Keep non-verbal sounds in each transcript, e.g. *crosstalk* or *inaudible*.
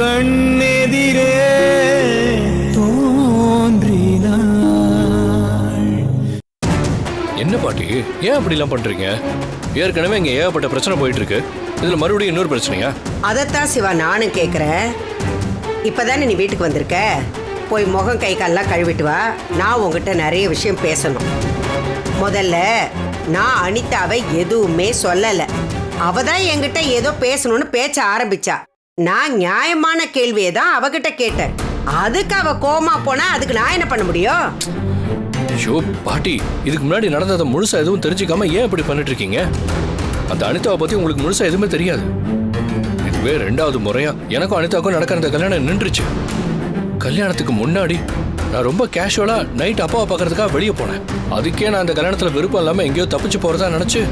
கண்ணெதிரே என்ன பாட்டி? ஏன் அப்படிலாம் பண்றீங்க? ஏற்கனவே இங்க ஏகப்பட்ட பிரச்சனை போயிட்டு இருக்கு இதுல மறுபடியும் இன்னொரு பிரச்சனையா? அதைத்தான் சிவா நானும் கேட்குறேன் இப்போதானே நீ வீட்டுக்கு வந்திருக்க? போய் முகம் கை கால்லாம் கழுவிட்டு வா. நான் உங்ககிட்ட நிறைய விஷயம் பேசணும். முதல்ல நான் அனிதாவை எதுவுமே சொல்லலை. அவ தான் என்கிட்ட ஏதோ பேசணும்னு பேச்ச ஆரம்பிச்சா. நான் நியாயமான கேள்வியை தான் அவகிட்ட கேட்டேன். அதுக்கு அவ கோமா போனா அதுக்கு நான் என்ன பண்ண முடியும்? ஐயோ பாட்டி இதுக்கு முன்னாடி நடந்ததை முழுசா எதுவும் தெரிஞ்சுக்காம ஏன் இப்படி பண்ணிட்டு இருக்கீங்க அந்த அனிதாவை பத்தி உங்களுக்கு முழுசா எதுவுமே தெரியாது. இதுவே ரெண்டாவது முறையா எனக்கும் அனிதாவுக்கும் நடக்கிற அந்த கல்யாணம் நின்றுச்சு. கல்யாணத்துக்கு முன்னாடி நான் ரொம்ப கேஷுவலா நைட் அப்பாவை பார்க்கறதுக்காக வெளியே போனேன். அதுக்கே நான் அந்த கல்யாணத்துல விருப்பம் இல்லாம எங்கேயோ தப்பிச்சு போறதா நினைச்சு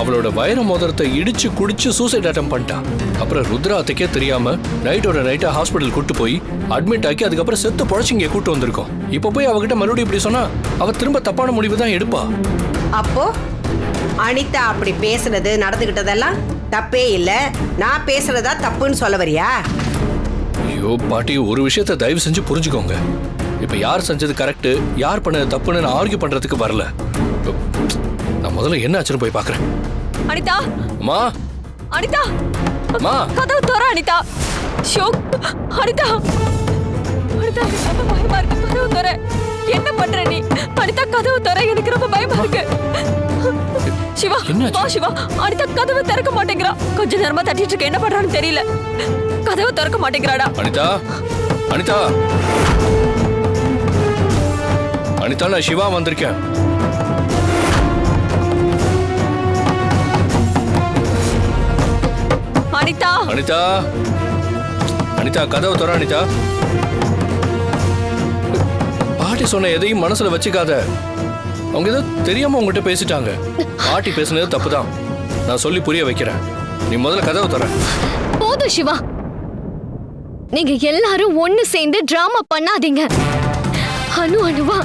அவளோட வைர மோதிரத்தை இடிச்சு குடிச்சு சூசைட் அட்டம் பண்ணிட்டான் அப்புறம் ருத்ரா அத்தைக்கே தெரியாம நைட்டோட நைட்டா ஹாஸ்பிட்டல் கூட்டு போய் அட்மிட் ஆக்கி அதுக்கப்புறம் செத்து பொழைச்சு இங்கே கூட்டு வந்திருக்கோம். இப்போ போய் அவகிட்ட மறுபடியும் இப்படி சொன்னா அவ திரும்ப தப்பான முடிவு தான் எடுப்பா. அப்போ அனிதா அப்படி பேசுனது நடந்துகிட்டதெல்லாம் தப்பே இல்லை. நான் பேசுறதா தப்புன்னு சொல்ல வரியா? ஐயோ பாட்டி ஒரு விஷயத்த தயவு செஞ்சு புரிஞ்சுக்கோங்க. இப்ப யார் செஞ்சது கரெக்ட் யார் பண்ணது தப்புன்னு நான் ஆர்கியூ பண்றதுக்கு வரல. நான் முதல்ல என்ன ஆச்சுன்னு போய் பார்க்கறேன் அனிதா! அம்மா அனிதா! அம்மா கதவு தோற அனிதா! ஷோ! அனிதா! அனிதா எனக்கு ரொம்ப பயமா இருக்கு. கதவு தோற. என்ன பண்ற நீ? அனிதா கதவு தோற. எனக்கு ரொம்ப பயமா இருக்கு. சிவா? வா சிவா. அனிதா கதவு திறக்க மாட்டேங்கிறா. கொஞ்ச நேரமா தட்டிட்டு இருக்க. என்ன பண்றான்னு தெரியல. கதவு திறக்க மாட்டேங்கிறாடா. அனிதா! அனிதா! அனிதா நான் சிவா வந்திருக்கேன். அனிதா. அனிதா. அனிதா கதவை தர அனிதா. பாட்டி சொன்ன எதையும் மனசுல வச்சுக்காத. அவங்க ஏதோ தெரியாம உங்ககிட்ட பேசிட்டாங்க. பாட்டி பேசுனது தப்புதான். நான் சொல்லி புரிய வைக்கிறேன். நீ முதல்ல கதவை தர போதும் சிவா. நீங்க எல்லாரும் ஒண்ணு சேர்ந்து டிராமா பண்ணாதீங்க. அணு அணுவா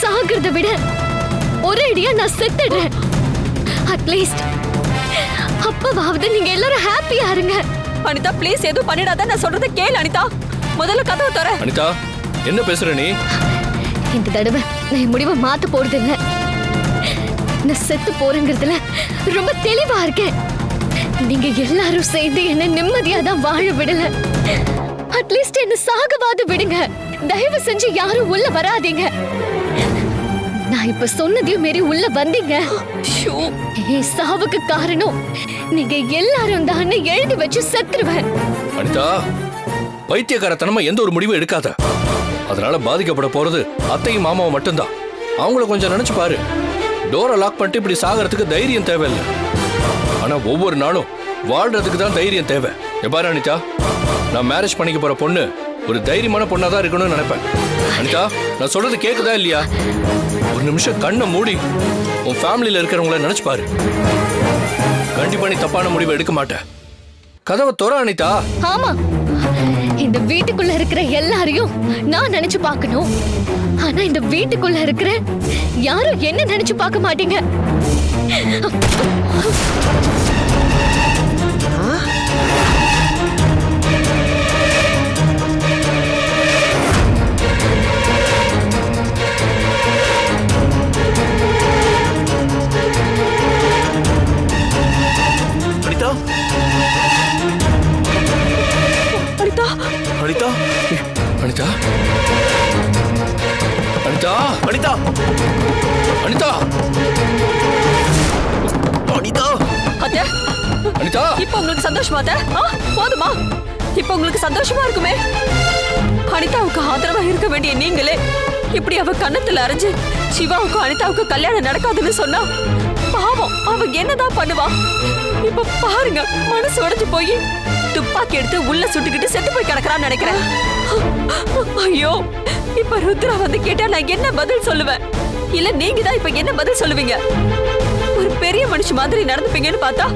சாகிறத விட ஒரே அடியா நான் செத்துடுறேன். அட்லீஸ்ட் அப்பவாவது நீங்க எல்லாரும் ஹாப்பியா இருங்க. அனிதா ப்ளீஸ் எதுவும் பண்ணிடாத. நான் சொல்றதை கேளு அனிதா. முதல்ல கதவு தர அனிதா என்ன பேசுற நீ? இந்த தடவை நான் என் முடிவை மாத்த போறது இல்ல நான் செத்து போறேங்கிறதுல ரொம்ப தெளிவா இருக்கேன். நீங்க எல்லாரும் சேர்ந்து என்ன நிம்மதியா தான் வாழ விடல. அட்லீஸ்ட் என்ன சாகவாது விடுங்க. தயவு செஞ்சு யாரும் உள்ள வராதீங்க. நான் இப்ப சொன்னதையும் மீறி உள்ள வந்தீங்க. சாவுக்கு காரணம். நீங்க எல்லாரும் தான் எழுதி வச்சு செத்துருவேன். அனிதா பைத்தியக்காரத்தனமா எந்த ஒரு முடிவும் எடுக்காத. அதனால பாதிக்கப்பட போறது அத்தையும் மாமாவும் மட்டும்தான். அவங்கள கொஞ்சம் நினைச்சு பாரு. டோரை லாக் பண்ணிட்டு இப்படி சாகிறதுக்கு தைரியம் தேவையில்லை. ஆனா ஒவ்வொரு நாளும் வாழ்றதுக்கு தான் தைரியம் தேவை. எப்பாரு அனிதா நான் மேரேஜ் பண்ணிக்க போற பொண்ணு ஒரு தைரியமான பொண்ணா தான் இருக்கணும்னு நினைப்பேன். அனிதா நான் சொல்றது கேக்குதா இல்லையா? ஒரு நிமிஷம் கண்ணை மூடி. உன் ஃபேமிலியில இருக்கிறவங்கள நினைச்சு பாரு. கண்டிப்பா நீ தப்பான முடிவை எடுக்க மாட்டேன் கதவை தொற அனிதா. ஆமா. இந்த வீட்டுக்குள்ள இருக்கிற எல்லாரையும் நான் நினைச்சு பார்க்கணும். ஆனா இந்த வீட்டுக்குள்ள இருக்கிற யாரும் என்ன நினைச்சு பார்க்க மாட்டீங்க? அனிதா? அனிதா? அனிதா? அனிதா? அனிதா? அத்தை? அனிதா? இப்போ உங்களுக்கு சந்தோஷமா அத்தை? போதுமா? இப்போ உங்களுக்கு சந்தோஷமா இருக்குமே? அனிதாவுக்கு ஆதரவா இருக்க வேண்டிய நீங்களே இப்படி அவ கன்னத்துல அரைஞ்சு சிவாவுக்கும் அனிதாவுக்கும் கல்யாணம் நடக்காதுன்னு சொன்னா பாவம் அவ என்னதான் பண்ணுவா? இப்ப பாருங்க மனசு உடைஞ்சு போய் துப்பாக்கி எடுத்து உள்ள சுட்டுக்கிட்டு செத்து போய் கிடக்குறான்னு நினைக்கிறேன். ஐயோ இப்ப ருத்ரா வந்து கேட்டா நான் என்ன பதில் சொல்லுவேன்? இல்ல நீங்க தான் இப்ப என்ன பதில் சொல்லுவீங்க? ஒரு பெரிய மனுஷ மாதிரி நடந்துப்பீங்கன்னு பார்த்தா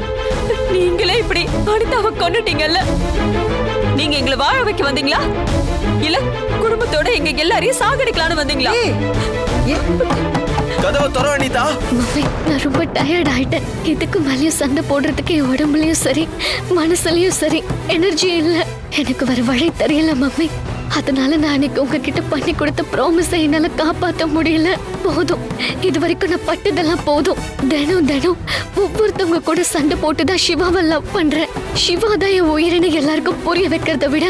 நீங்களே இப்படி அனிதாவை கொண்டுட்டீங்கல்ல நீங்க எங்களை வாழ வைக்க வந்தீங்களா? இல்ல குடும்பத்தோட எங்க எல்லாரையும் சாகடிக்கலாம்னு வந்தீங்களா? கதவை தர அனிதா. மம்மி நான் ரொம்ப டயர்ட் ஆயிட்டேன். இதுக்கு மேலேயும் சண்டை போடுறதுக்கு என் உடம்புலயும் சரி மனசுலயும் சரி எனர்ஜி இல்ல. எனக்கு வர வழி தெரியல மம்மி அதனால நான் அன்னைக்கு உங்ககிட்ட பண்ணி கொடுத்த ப்ராமிஸை என்னால காப்பாற்ற முடியல. போதும். இது வரைக்கும் நான் பட்டதெல்லாம் போதும். தினம் தினம் ஒவ்வொருத்தவங்க கூட சண்டை போட்டுதான் சிவாவை லவ் பண்றேன். சிவா தான் என் உயிரினை எல்லாருக்கும் புரிய வைக்கிறத விட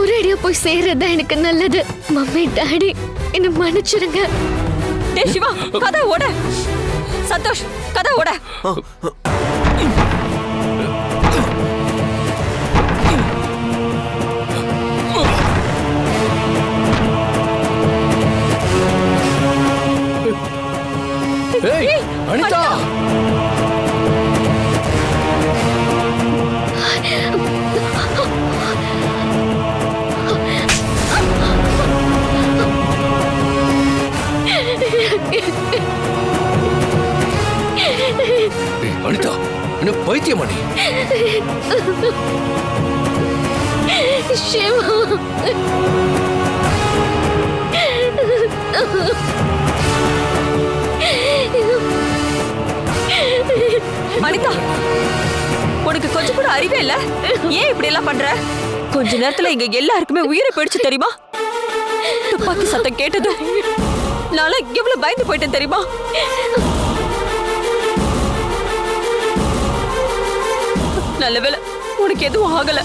ஒரேடியா போய் சேர்றதுதான் எனக்கு நல்லது. மம்மி டாடி என்ன மன்னிச்சிருங்க டே சிவா கதை ஓட சந்தோஷ் கதை ஓட அனிதா உனக்கு கொஞ்சம் கூட அறிவே இல்ல? ஏன் இப்படி எல்லாம் பண்ற? கொஞ்ச நேரத்துல இங்க எல்லாருக்குமே உயிரை போயிடுச்சு தெரியுமா? துப்பாக்கி சத்தம் கேட்டது. நானும் எவ்வளவு பயந்து போயிட்டேன் தெரியுமா? நல்ல உனக்கு எதுவும் ஆகல.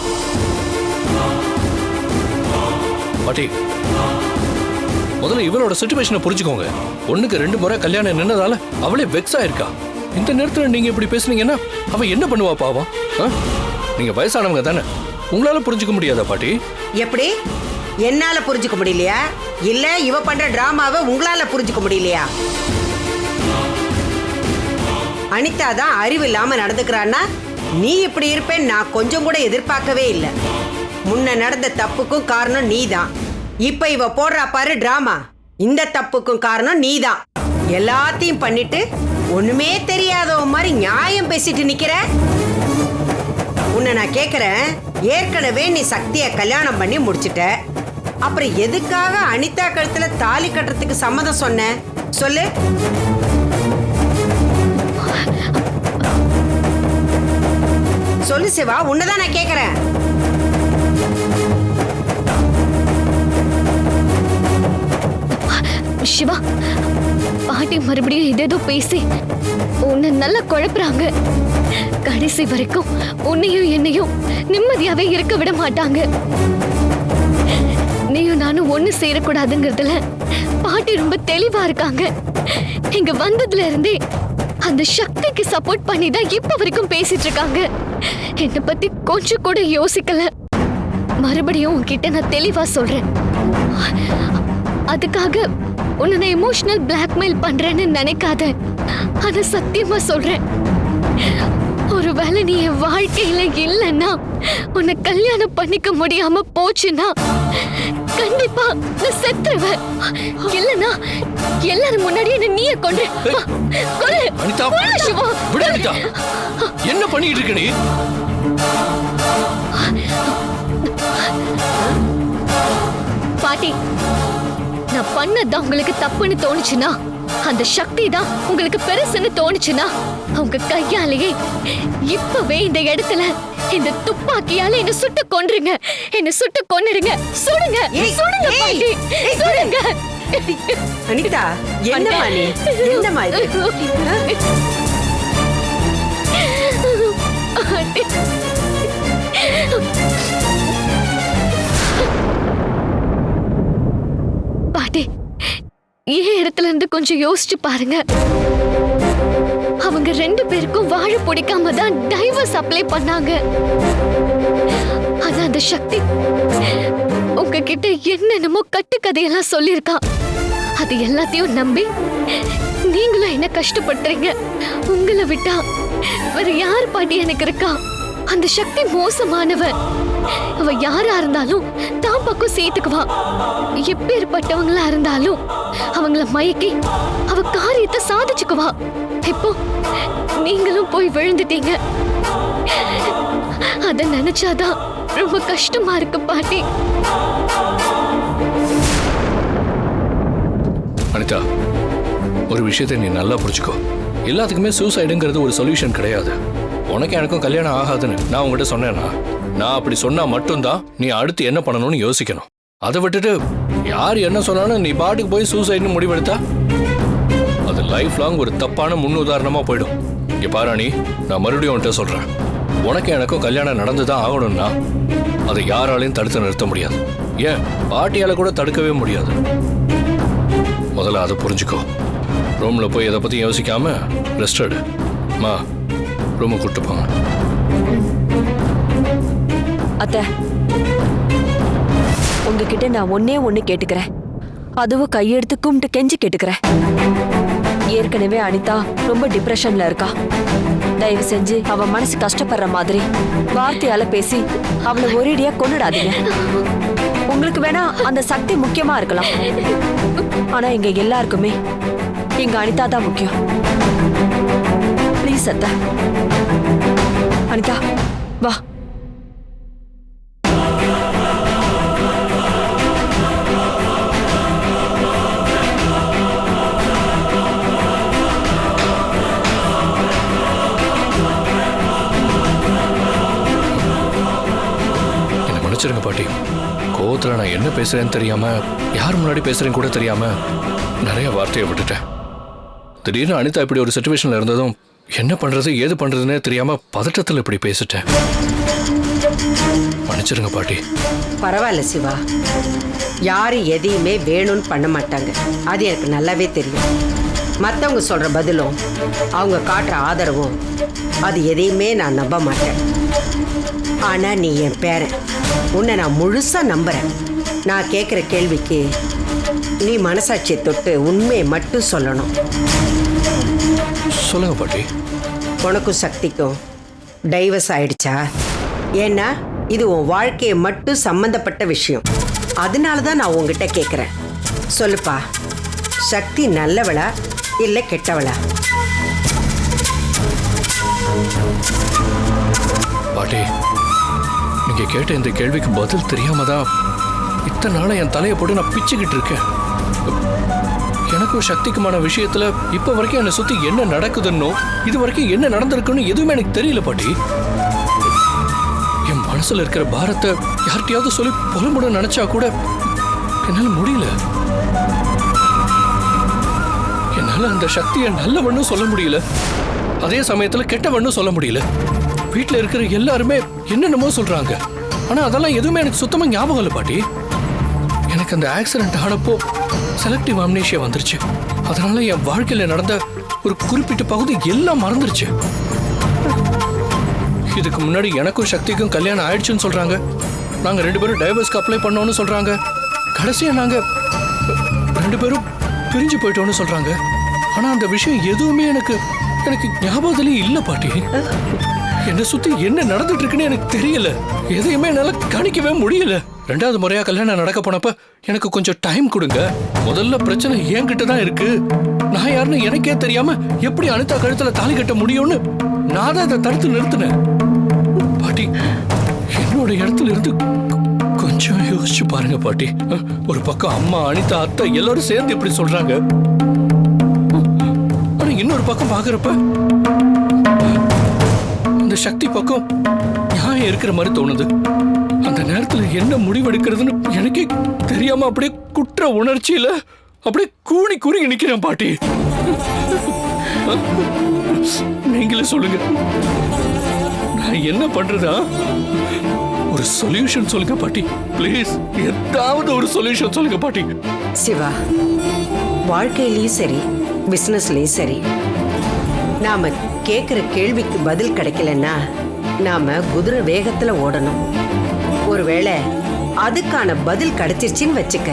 பாட்டி முதல்ல இவளோட சுச்சுவேஷனை புரிஞ்சுக்கோங்க. ஒண்ணுக்கு ரெண்டு முறை கல்யாணம் நின்னதால அவளே வெக்ஸ் ஆயிருக்கா. இந்த நேரத்தில் நீங்கள் இப்படி பேசுனீங்கன்னா அவன் என்ன பண்ணுவா பாவம்? நீங்கள் வயசானவங்க தானே. உங்களால புரிஞ்சுக்க முடியாதா பாட்டி? எப்படி? என்னால புரிஞ்சுக்க முடியலையா? இல்ல இவ பண்ற டிராமாவை உங்களால புரிஞ்சுக்க முடியலையா? அனிதா தான் அறிவு இல்லாம நடந்துக்கிறான்னா நீ இப்படி இருப்பேன்னு நான் கொஞ்சம் கூட எதிர்பார்க்கவே இல்லை. முன்ன நடந்த தப்புக்கும் காரணம் நீதான். இப்ப இவ போடுறா பாரு டிராமா. இந்த தப்புக்கும் காரணம் நீதான். எல்லாத்தையும் பண்ணிட்டு ஒண்ணுமே தெரியாதவ மாதிரி நியாயம் பேசிட்டு நிக்கிற? உன்னை நான் கேக்குறேன் ஏற்கனவே நீ சக்திய கல்யாணம் பண்ணி முடிச்சிட்ட. அப்புறம் எதுக்காக அனிதா கழுத்துல தாலி கட்டுறதுக்கு சம்மதம் சொன்ன? சொல்லு. சொல்லு சிவா உன்னதான் நான் கேக்குறேன். சிவா பாட்டி மறுபடியும் ஏதேதோ பேசி உன்னை நல்லா குழப்புறாங்க. கடைசி வரைக்கும் உன்னையும் என்னையும் நிம்மதியாவே இருக்க விட மாட்டாங்க. நீயும் நானும் ஒண்ணு சேரக்கூடாதுங்கிறதுல பாட்டி ரொம்ப தெளிவா இருக்காங்க. இங்க வந்ததுல இருந்தே அந்த சக்திக்கு சப்போர்ட் பண்ணி தான் இப்ப வரைக்கும் பேசிட்டு இருக்காங்க. என்னை பத்தி கொஞ்சம் கூட யோசிக்கல. மறுபடியும் உன்கிட்ட நான் தெளிவா சொல்றேன். அதுக்காக உன்னை நான் எமோஷனல் பிளாக்மெயில் பண்றேன்னு நினைக்காத. ஆனா சத்தியமா சொல்றேன். ஒருவேளை நீ என் வாழ்க்கையில இல்லைன்னா உன்னை கல்யாணம் பண்ணிக்க முடியாம போச்சுன்னா கண்டிப்பா நான் செத்துருவேன். இல்லனா எல்லாரும் முன்னாடி என்ன நீயே கொண்டு கொல்லு அனிதா சிவா. விடு அனிதா. என்ன பண்ணிட்டு இருக்க நீ? பாட்டி நான் பண்ணதான் உங்களுக்கு தப்புன்னு தோணுச்சுன்னா அந்த சக்தி தான் உங்களுக்கு பெருசுன்னு தோணுச்சுன்னா அவங்க கையாலேயே இப்பவே இந்த இடத்துல இந்த துப்பாக்கியால என்ன சுட்டு கொன்றுங்க. என்ன சுட்டு கொன்னுடுங்க. சுடுங்க. சுடுங்க பாட்டி. சுடுங்க. அனிதா என்னம்மா நீ? என்னம்மா இது? *laughs* ஏன் இடத்துல இருந்து கொஞ்சம் யோசிச்சு பாருங்க. அவங்க ரெண்டு பேருக்கும் வாழ பிடிக்காம தான் டைவர்ஸ் அப்ளை பண்ணாங்க. ஆனா அந்த சக்தி உங்ககிட்ட என்னென்னமோ கட்டுக்கதையெல்லாம் சொல்லியிருக்கா. அது எல்லாத்தையும் நம்பி நீங்களும் என்ன கஷ்டப்படுறீங்க? உங்களை விட்டா வேற யார் பாட்டி எனக்கு இருக்கா? அந்த சக்தி மோசமானவ அவ யாரா இருந்தாலும் தான் பக்கம் சேர்த்துக்குவா எப்பேற்பட்டவங்களா இருந்தாலும் அவங்கள மயக்கி அவ காரியத்தை சாதிச்சுக்குவா இப்போ நீங்களும் போய் விழுந்துட்டீங்க. அத நினைச்சாதான் ரொம்ப கஷ்டமா இருக்கு பாட்டி. அனிதா ஒரு விஷயத்தை நீ நல்லா புரிச்சுக்கோ எல்லாத்துக்குமே சூசைடுங்கிறது ஒரு சொல்யூஷன் கிடையாது. உனக்கு எனக்கும் கல்யாணம் ஆகாதுன்னு நான் உங்ககிட்ட சொன்னேன்னா நான் அப்படி சொன்னா மட்டும்தான் நீ அடுத்து என்ன பண்ணணும்னு யோசிக்கணும். அதை விட்டுட்டு யார் என்ன சொன்னாலும் நீ பாட்டுக்கு போய் சூசைட்னு முடிவெடுத்தா? அது லைஃப் லாங் ஒரு தப்பான முன் உதாரணமா போயிடும். இங்கே பாராணி நான் மறுபடியும் உன்கிட்ட சொல்றேன். உனக்கு எனக்கும் கல்யாணம் நடந்துதான் ஆகணும்னா அதை யாராலையும் தடுத்து நிறுத்த முடியாது. ஏன்? பாட்டியால கூட தடுக்கவே முடியாது. முதல்ல அதை புரிஞ்சுக்கோ. ரூம்ல போய் இதை பத்தி யோசிக்காம ரெஸ்ட் எடு. மா. ரூமை கூப்பிட்டு போங்க. அத்தை உங்ககிட்ட நான் ஒன்னே ஒன்று கேட்டுக்கிறேன். அதுவும் கையெடுத்து கும்பிட்டு கெஞ்சி கேட்டுக்கிறேன். ஏற்கனவே அனிதா ரொம்ப டிப்ரெஷன்ல இருக்கா. தயவு செஞ்சு அவ மனசு கஷ்டப்படுற மாதிரி வார்த்தையால பேசி அவளை ஒரேடியா கொண்டுடாதீங்க உங்களுக்கு வேணா அந்த சக்தி முக்கியமா இருக்கலாம். ஆனா எங்க எல்லாருக்குமே எங்க அனிதா தான் முக்கியம். ப்ளீஸ் செத்த அனிதா வா. மன்னிச்சிருங்க பாட்டி. கோவத்தில் நான் என்ன பேசுறேன்னு தெரியாம யார் முன்னாடி பேசுறேன்னு கூட தெரியாம நிறைய வார்த்தையை விட்டுட்டேன். திடீர்னு அனிதா இப்படி ஒரு சுச்சுவேஷன்ல இருந்ததும் என்ன பண்றது ஏது பண்றதுன்னு தெரியாம பதட்டத்தில் இப்படி பேசிட்டேன். மன்னிச்சிருங்க பாட்டி. பரவாயில்ல சிவா. யாரும் எதையுமே வேணும்னு பண்ண மாட்டாங்க. அது எனக்கு நல்லாவே தெரியும். மற்றவங்க சொல்கிற பதிலும் அவங்க காட்டுற ஆதரவும் அது எதையுமே நான் நம்ப மாட்டேன். ஆனால் நீ என் பேரன். உன்னை நான் முழுசாக நம்புறேன். நான் கேட்குற கேள்விக்கு நீ மனசாட்சியை தொட்டு உண்மையை மட்டும் சொல்லணும். சொல்லுங்க பாட்டி. உனக்கும் சக்திக்கும் டைவர்ஸ் ஆயிடுச்சா? ஏன்னா இது உன் வாழ்க்கையை மட்டும் சம்பந்தப்பட்ட விஷயம். அதனால தான் நான் உங்ககிட்ட கேட்குறேன் சொல்லுப்பா. சக்தி நல்லவளா இல்லை கெட்டவளா? பாட்டி நீங்க கேட்ட இந்த கேள்விக்கு பதில் தெரியாம தான் இத்தனை நாளா என் தலையை போட்டு நான் பிச்சுக்கிட்டு இருக்கேன். எனக்கும் சக்திக்குமான விஷயத்துல இப்ப வரைக்கும் என்னை சுத்தி என்ன நடக்குதுன்னோ இது வரைக்கும் என்ன நடந்திருக்குன்னு எதுவுமே எனக்கு தெரியல பாட்டி. என் மனசுல இருக்கிற பாரத்தை யார்கிட்டயாவது சொல்லி புலம்புட நினைச்சா கூட என்னால முடியல. என்னால அந்த சக்தியை நல்லவண்ணும் சொல்ல முடியல. அதே சமயத்துல கெட்டவண்ணும் சொல்ல முடியல. வீட்டுல இருக்கிற எல்லாருமே என்னென்னமோ சொல்றாங்க. ஆனா அதெல்லாம் எதுவுமே எனக்கு சுத்தமா ஞாபகம் இல்லை பாட்டி. எனக்கு அந்த ஆக்சிடென்ட் ஆனப்போ செலக்டிவ் அம்னேஷியா வந்துருச்சு. அதனால என் வாழ்க்கையில நடந்த ஒரு குறிப்பிட்ட பகுதி எல்லாம் மறந்துருச்சு. இதுக்கு முன்னாடி எனக்கும் சக்திக்கும் கல்யாணம் ஆயிடுச்சுன்னு சொல்றாங்க. நாங்க ரெண்டு பேரும் டைவர்ஸ்க்கு அப்ளை பண்ணோம்னு சொல்றாங்க. கடைசியா நாங்க ரெண்டு பேரும் பிரிஞ்சு போயிட்டோம்னு சொல்றாங்க. ஆனா அந்த விஷயம் எதுவுமே எனக்கு எனக்கு ஞாபகத்திலேயே இல்லை பாட்டி. என்னை சுத்தி என்ன நடந்துட்டு இருக்குன்னு எனக்கு தெரியல. எதையுமே என்னால கணிக்கவே முடியல. ரெண்டாவது முறையா கல்யாணம் நடக்க போனப்ப எனக்கு கொஞ்சம் டைம் கொடுங்க. முதல்ல பிரச்சனை என்கிட்ட தான் இருக்கு. நான் யாருன்னு எனக்கே தெரியாம எப்படி அனிதா கழுத்துல தாலி கட்ட முடியும்னு நான் தான் அதை தடுத்து நிறுத்தினேன். பாட்டி என்னோட இடத்துல இருந்து கொஞ்சம் யோசிச்சு பாருங்க பாட்டி. ஒரு பக்கம் அம்மா அனிதா அத்தை எல்லாரும் சேர்ந்து இப்படி சொல்றாங்க. ஆனா இன்னொரு பக்கம் பாக்குறப்ப அந்த சக்தி பக்கம் நியாயம் இருக்கிற மாதிரி தோணுது. நேரத்துல என்ன முடிவெடுக்கிறதுன்னு எனக்கே தெரியாம அப்படியே குற்ற உணர்ச்சியில அப்படியே கூணி கூறி நிக்கிறேன் பாட்டி. நீங்களே சொல்லுங்க. நான் என்ன பண்றதா? ஒரு சொல்யூஷன் சொல்லுங்க பாட்டி. ப்ளீஸ் ஏதாவது ஒரு சொல்யூஷன் சொல்லுங்க பாட்டி. சிவா வாழ்க்கையிலயும் சரி பிசினஸ்லயும் சரி நாம கேட்குற கேள்விக்கு பதில் கிடைக்கலன்னா நாம குதிரை வேகத்துல ஓடணும். ஒருவேளை அதுக்கான பதில் கிடைச்சிருச்சின்னு வச்சுக்க.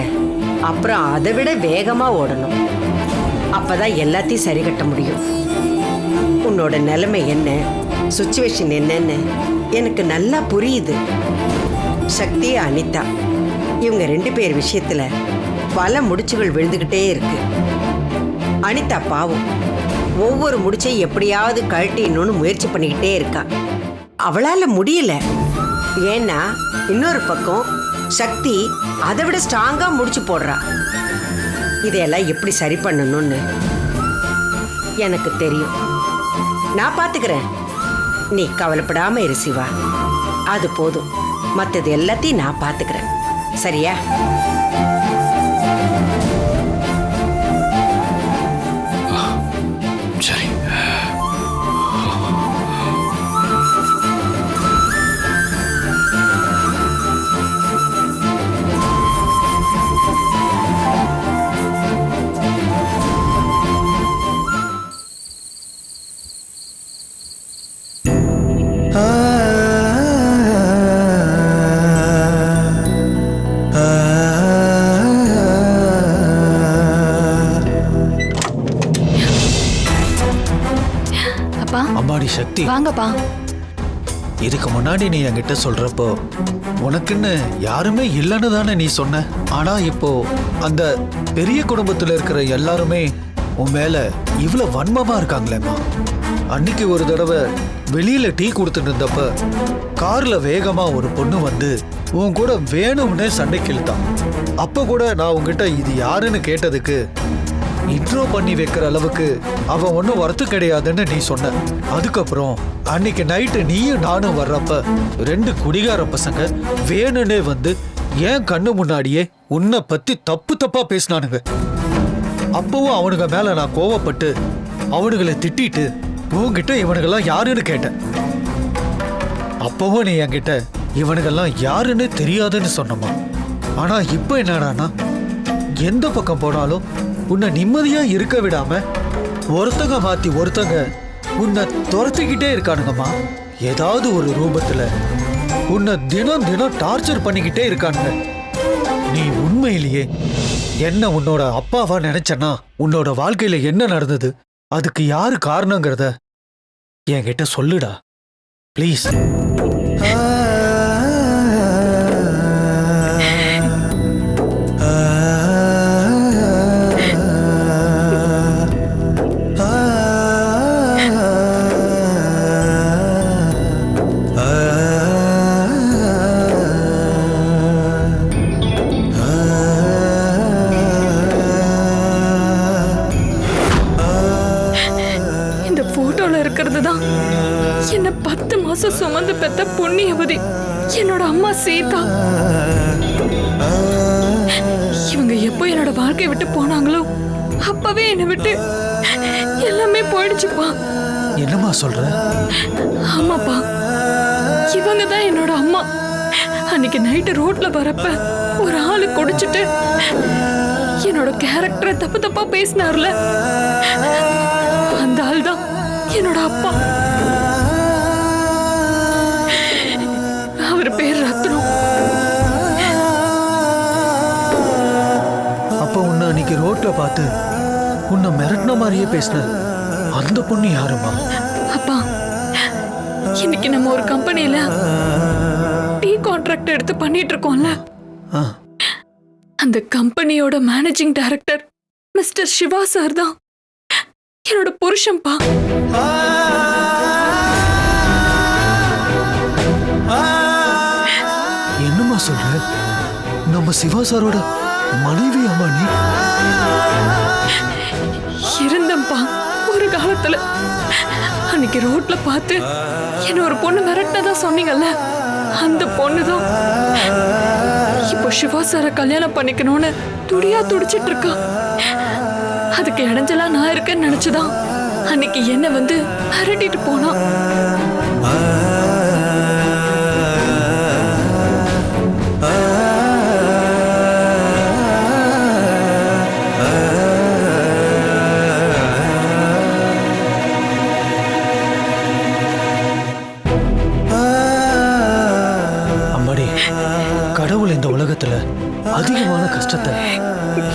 அப்புறம் அதை விட வேகமா ஓடணும். அப்பதான் எல்லாத்தையும் சரி கட்ட முடியும். உன்னோட நிலைமை என்ன? சுச்சுவேஷன் என்னன்னு எனக்கு நல்லா புரியுது. சக்தி அனிதா. இவங்க ரெண்டு பேர் விஷயத்துல பல முடிச்சுகள் விழுந்துகிட்டே இருக்கு. அனிதா பாவம். ஒவ்வொரு முடிச்சையும் எப்படியாவது கழட்டிடணும்னு முயற்சி பண்ணிக்கிட்டே இருக்கா. அவளால முடியல. ஏன்னா இன்னொரு பக்கம் சக்தி அதை விட ஸ்ட்ராங்காக முடிச்சு போடுறா. இதையெல்லாம் எப்படி சரி பண்ணணும்னு எனக்கு தெரியும். நான் பார்த்துக்கிறேன் நீ கவலைப்படாமல் இரு சிவா. அது போதும். மற்றது எல்லாத்தையும் நான் பார்த்துக்கிறேன் சரியா? சக்தி. வாங்கப்பா. இதுக்கு முன்னாடி நீ என்கிட்ட சொல்றப்போ உனக்குன்னு யாருமே இல்லைன்னு தானே நீ சொன்ன. ஆனா இப்போ அந்த பெரிய குடும்பத்துல இருக்கிற எல்லாருமே உன் மேல இவ்வளவு வன்மமா இருக்காங்களேம்மா. அன்னைக்கு ஒரு தடவை வெளியில டீ கொடுத்துட்டு இருந்தப்ப கார்ல வேகமா ஒரு பொண்ணு வந்து உன் கூட வேணும்னே சண்டைக்கு இழுத்தான் அப்ப கூட நான் உன்கிட்ட இது யாருன்னு கேட்டதுக்கு இன்ட்ரோ பண்ணி வைக்கிற அளவுக்கு அவன் ஒன்றும் வரத்து கிடையாதுன்னு நீ சொன்ன. அதுக்கப்புறம் அன்னைக்கு நைட்டு நீயும் நானும் வர்றப்ப ரெண்டு குடிகார பசங்க வேணும்னே வந்து ஏன் கண்ணு முன்னாடியே உன்னை பத்தி தப்பு தப்பா பேசினானுங்க. அப்பவும் அவனுங்க மேல நான் கோவப்பட்டு அவனுங்களை திட்டிட்டு உங்ககிட்ட இவனுங்கெல்லாம் யாருன்னு கேட்டேன். அப்பவும் நீ என்கிட்ட இவனுங்கெல்லாம் யாருன்னு தெரியாதுன்னு சொன்னம்மா. ஆனா இப்போ என்னடானா எந்த பக்கம் போனாலும் உன்னை நிம்மதியா இருக்க விடாம ஒருத்தங்க மாத்தி ஒருத்தங்க உன்னை துரத்திக்கிட்டே இருக்கானுங்கம்மா. ஏதாவது ஒரு ரூபத்துல உன்னை தினம் தினம் டார்ச்சர் பண்ணிக்கிட்டே இருக்கானுங்க. நீ உண்மையிலேயே என்ன உன்னோட அப்பாவா நினைச்சனா உன்னோட வாழ்க்கையில என்ன நடந்தது அதுக்கு யாரு காரணங்கிறத என்கிட்ட சொல்லுடா. ப்ளீஸ் மாசம் சுமந்து பெத்த புண்ணியவதி என்னோட அம்மா சீதா. இவங்க எப்போ என்னோட வாழ்க்கைய விட்டு போனாங்களோ அப்பவே என்னை விட்டு எல்லாமே போயிடுச்சுப்பா என்னம்மா சொல்ற? ஆமாப்பா. இவங்க தான் என்னோட அம்மா. அன்னைக்கு நைட்டு ரோட்ல வரப்ப ஒரு ஆளு குடிச்சிட்டு என்னோட கேரக்டரை தப்பு தப்பா பேசினார்ல. அந்த ஆள் தான் என்னோட அப்பா. பார்த்து உன்னை மிரட்டின மாதிரியே பேசின அந்த பொண்ணு யாருமா அப்பா இன்னைக்கு நம்ம ஒரு கம்பெனில டீ கான்ட்ராக்ட் எடுத்து பண்ணிட்டு இருக்கோம்ல. அந்த கம்பெனியோட managing director mister Siva sir தான். என்னோட புருஷன்பா. என்னம்மா சொல்ற? நம்ம சிவா சாரோட மனைவி அம்மா நீ? ஒரு காலத்துல அன்னைக்கு ரோட்ல பார்த்து என்ன ஒரு பொண்ணு மிரட்டினதா சொன்னீங்கல்ல? அந்த பொண்ணு தான் இப்போ சிவா சாரை கல்யாணம் பண்ணிக்கணும்னு துடியா துடிச்சிட்டு இருக்கா. அதுக்கு இடைஞ்சலா நான் இருக்கேன்னு நினைச்சுதான் அன்னைக்கு என்ன வந்து மிரட்டிட்டு போனா. கடவுள் இந்த உலகத்துல அதிகமான கஷ்டத்தை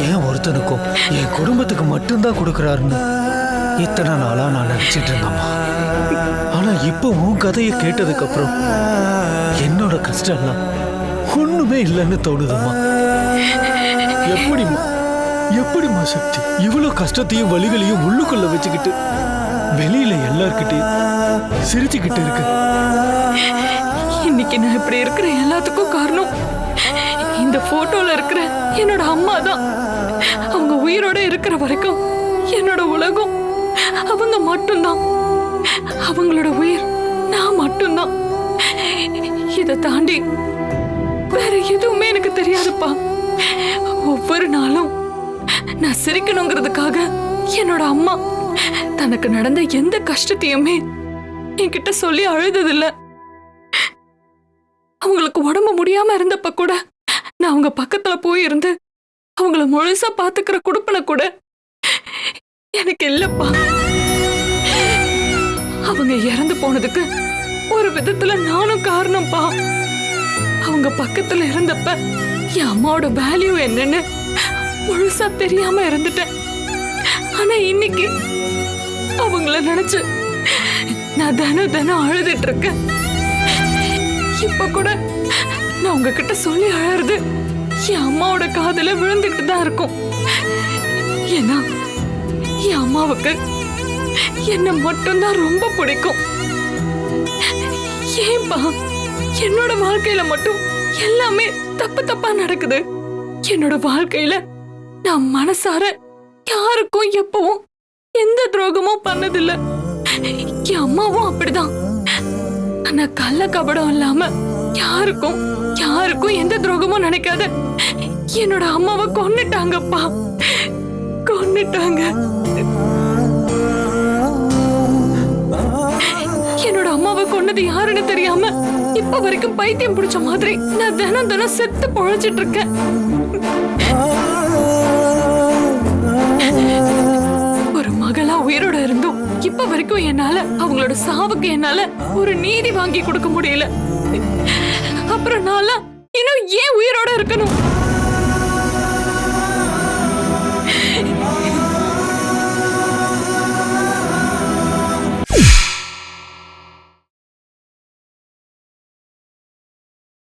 ஏன் ஒருத்தனுக்கும் என் குடும்பத்துக்கு மட்டும்தான் கொடுக்கறாருன்னு இத்தனை நாளா நான் நினைச்சிட்டு இருந்தேம்மா. ஆனா இப்போ உன் கதையை கேட்டதுக்கு அப்புறம் என்னோட கஷ்டம்லாம் ஒண்ணுமே இல்லைன்னு தோணுதுமா எப்படிம்மா? எப்படிம்மா சக்தி? இவ்வளவு கஷ்டத்தையும் வழிகளையும் உள்ளுக்குள்ள வச்சுக்கிட்டு வெளியில எல்லார்கிட்டயும் சிரிச்சுக்கிட்டு இருக்கு. இன்னைக்கு நான் இப்படி இருக்கிற எல்லாத்துக்கும் காரணம் இந்த போட்டோல இருக்கிற என்னோட அம்மா தான். அவங்க உயிரோட இருக்கிற வரைக்கும் என்னோட உலகம் அவங்க மட்டும்தான். அவங்களோட உயிர் நான் மட்டும்தான். இதை தாண்டி வேற எதுவுமே எனக்கு தெரியாதுப்பா. ஒவ்வொரு நாளும் நான் சிரிக்கணுங்கிறதுக்காக என்னோட அம்மா தனக்கு நடந்த எந்த கஷ்டத்தையுமே என்கிட்ட சொல்லி அழுததில்ல. முடியாம இருந்தப்ப கூட நான் அவங்க பக்கத்துல போய் இருந்து அவங்கள முழுசா பாத்துக்கிற குடுப்பனை கூட எனக்கு இல்லப்பா. அவங்க இறந்து போனதுக்கு ஒரு விதத்துல நானும் காரணம்ப்பா. அவங்க பக்கத்துல இருந்தப்ப என் அம்மாவோட வேல்யூ என்னன்னு முழுசா தெரியாம இருந்துட்டேன். ஆனா இன்னைக்கு அவங்கள நினைச்சு நான் தினம் தினம் அழுதுட்டு இருக்கேன். இப்ப கூட நான் உங்ககிட்ட சொல்லி அழறது என் அம்மாவோட காதல விழுந்துகிட்டு தான் இருக்கும். ஏன்னா என் அம்மாவுக்கு என்ன மட்டும்தான் ரொம்ப பிடிக்கும். ஏன்பா என்னோட வாழ்க்கையில மட்டும் எல்லாமே தப்பு தப்பா நடக்குது. என்னோட வாழ்க்கையில நான் மனசார யாருக்கும் எப்பவும் எந்த துரோகமும் பண்ணதில்ல. என் அம்மாவும் அப்படிதான். ஆனா கள்ள கபடம் இல்லாம யாருக்கும் யாருக்கும் எந்த துரோகமும் நினைக்காத. என்னோட அம்மாவை கொன்னுட்டாங்கப்பா. கொன்னுட்டாங்க. என்னோட அம்மாவை கொன்னது யாருன்னு தெரியாம இப்ப வரைக்கும் பைத்தியம் பிடிச்ச மாதிரி நான் தினம் தினம் செத்து பொழைச்சிட்டு இருக்கேன் ஒரு மகளா உயிரோட இருந்தும் இப்ப வரைக்கும் என்னால அவங்களோட சாவுக்கு என்னால ஒரு நீதி வாங்கி கொடுக்க முடியல. அப்புறம் நான் இன்னும் ஏன் உயிரோட இருக்கணும்?